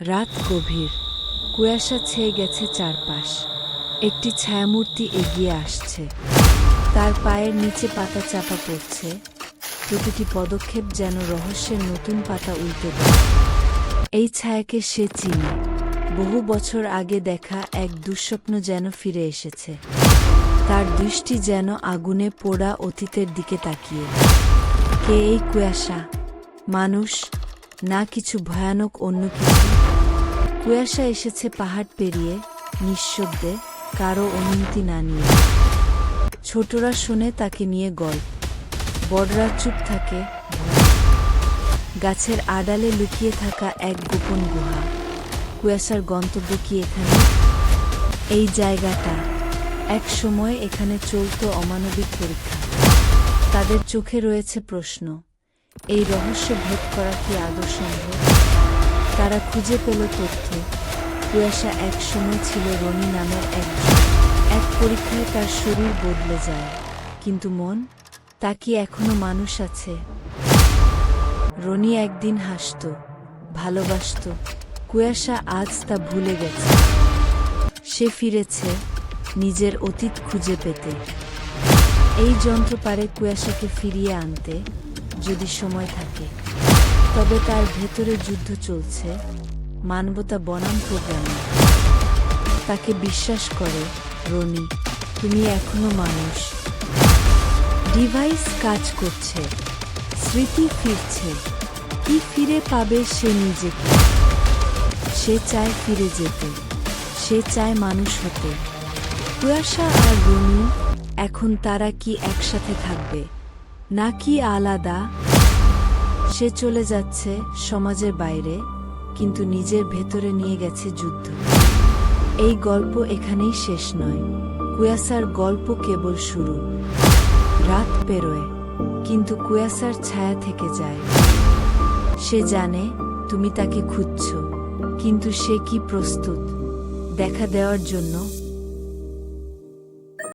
রাত গভীর। কুয়াশা ছেয়ে গেছে চারপাশ। একটি ছায়ামূর্তি এগিয়ে আসছে। তার পায়ের নিচে পাতা চাপা পড়ছে। প্রতিটি পদক্ষেপ যেন রহস্যের নতুন পাতা উল্টে দেয়। এই ছায়াকে সে চিনে। বহু বছর আগে দেখা এক দুঃস্বপ্ন যেন ফিরে এসেছে। তার দৃষ্টি যেন আগুনে পোড়া অতীতের দিকে তাকিয়ে। কে এই কুয়াশা? মানুষ? না কিছু ভয়ানক অন্য কিছু? কুয়াশা এসেছে পাহাড় পেরিয়ে নিঃশব্দে কারও অনুমতি না নিয়ে। ছোটরা শোনে তাকে নিয়ে গল্প। বড়রা চুপ থাকে। গাছের আড়ালে লুকিয়ে থাকা এক গোপন গুহা। কুয়াশার গন্তব্য কি এখানে? এই জায়গাটা এক সময় এখানে চলতো অমানবিক পরীক্ষা। তাদের চোখে রয়েছে প্রশ্ন, এই রহস্য ভেদ করা কি আদৌ সম্ভব? তারা খুঁজে পেল তথ্য। কুয়াশা এক সময় ছিল রনি নামের একজন এক পরীক্ষায় তার শরীর বদলে যায়। কিন্তু মন? তা কি এখনও মানুষ আছে? রনি একদিন হাসত, ভালোবাসত, কুয়াশা আজ তা ভুলে গেছে। সে ফিরেছে নিজের অতীত খুঁজে পেতে। এই যন্ত্র পারে কুয়াশাকে ফিরিয়ে আনতে যদি সময় থাকে। তবে তার ভেতরে যুদ্ধ চলছে। মানবতা বনাম প্রোগ্রামে। তাকে বিশ্বাস করে, রনি, তুমি এখনও মানুষ। ডিভাইস কাজ করছে। স্মৃতি ফিরছে। কি ফিরে পাবে সে নিজেকে? সে চায় ফিরে যেতে। সে চায় মানুষ হতে। কুয়াশা আর রনি, এখন তারা কি একসাথে থাকবে? নাকি আলাদা? সে চলে যাচ্ছে সমাজের বাইরে, কিন্তু নিজের ভেতরে নিয়ে গেছে যুদ্ধ। এই গল্প এখানেই শেষ নয়। কুয়াশার গল্প কেবল শুরু। রাত পেরোয়, কিন্তু কুয়াশার ছায়া থেকে যায়। সে জানে, তুমি তাকে খুঁজছ, কিন্তু সে কি প্রস্তুত? দেখা দেওয়ার জন্য